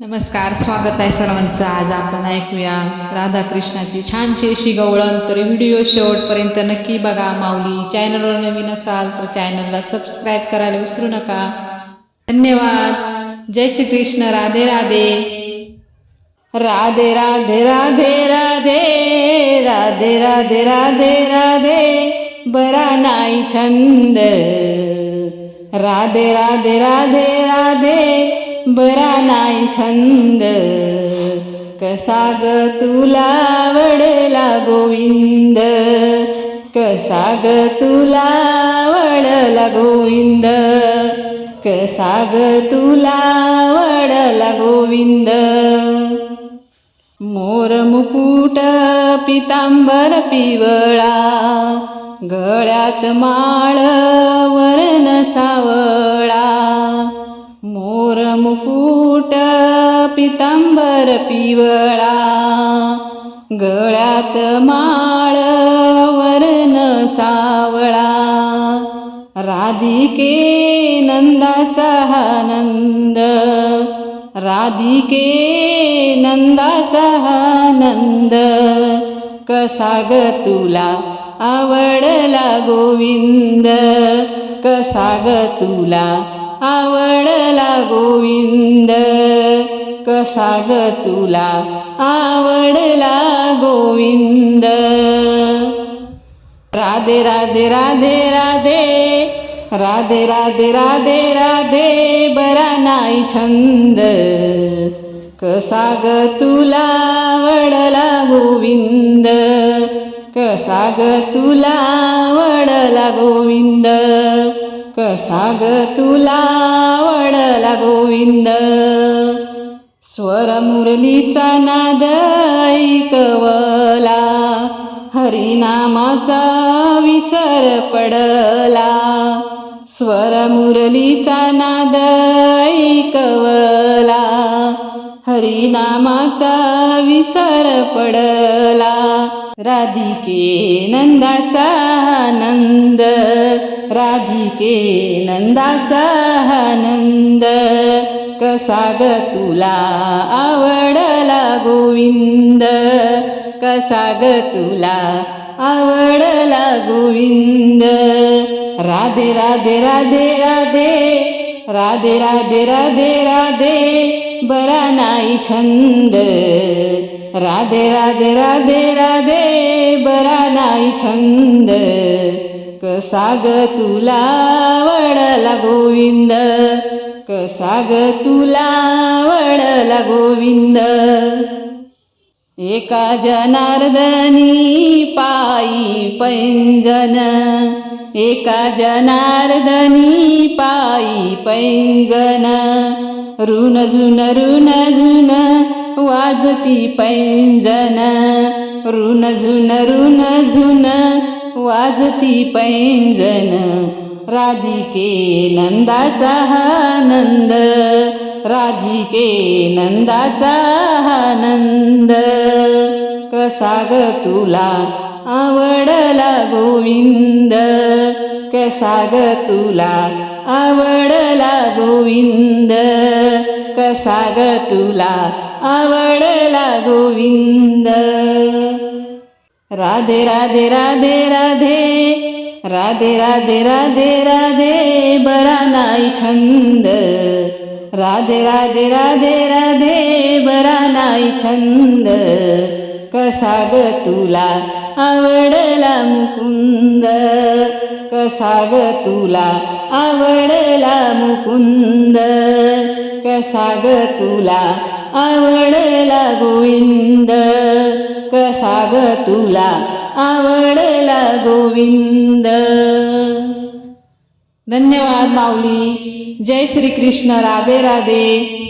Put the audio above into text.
नमस्कार स्वागत आहे सर्वांचं. आज आपण ऐकूया राधाकृष्णाची छानशी अशी गवळण तर व्हिडिओ शेवटपर्यंत नक्की बघा. माऊली चॅनलवर नवीन असाल तर चॅनलला सबस्क्राईब करायला विसरू नका. धन्यवाद. जय श्री कृष्ण राधे राधे. राधे राधे राधे राधे. राधे राधे राधे राधे. बरा नाही छंद. राधे राधे राधे राधे बरा नाही छंद. कसा ग तुला वडला गोविंद? कसा ग तुला वडला गोविंद? कसा ग तुला वडला गोविंद? मोर मुकुट पितांबर पिवळा गळ्यात माळ वरण सावळा. मोर मुकुट पितांबर पिवळा. गळ्यात माळ वरण सावळा. राधिके नंदाचा हा नंद. राधिके नंदाचा हा नंद. कसा ग तुला आवडला गोविंद. कसा ग तुला आवडला गोविंद. कसा ग तुला आवडला गोविंद. राधे राधे राधे राधे. राधे राधे राधे राधे. बरा नाही छंद. कसा ग तुला आवडला गोविंद. कसा ग तुला वडला गोविंद? कसा ग तुला वडला गोविंद? स्वर मुरलीचा नाद ऐकवला हरिनामाचा विसर पडला. स्वर मुरलीचा नाद ऐकवला हरिनामाचा विसर पडला. राधिके नंदाचा आनंद राधिके नंदाचा आनंद. कसा ग तुला आवडला गोविंद कसा ग तुला आवडला गोविंद. राधे राधे राधे राधे राधे राधे राधे राधे बरा नाही छंद. राधे राधे राधे राधे बरा नाही छंद. कसा ग तुला वडला गोविंद. कसा ग तुला वडला गोविंद. एका जनार्दनी पायी पैंजन. एका जनार्दनी पायी पैंजन. ऋण झुन ऋण झुन वाजती पैंजन ऋण झुन ऋण झुन वाजती पैंजन राधिके नंदाचा आनंद राधिके नंदाचा आनंद कसा ग तुला आवडला गोविंद? कसा ग तुला आवडला गोविंद. कसा ग तुला आवडला गोविंद? राधे राधे राधे राधे. राधे राधे राधे राधे. बरा नाही छंद. राधे राधे राधे राधे. बरा नाही छंद. कसा ग तुला आवडला मुकुंद? कसा ग तुला आवडला मुकुंद? कसा ग तुला आवडला गोविंद? कसा ग तुला आवडला गोविंद? धन्यवाद माऊली. जय श्री कृष्ण राधे राधे.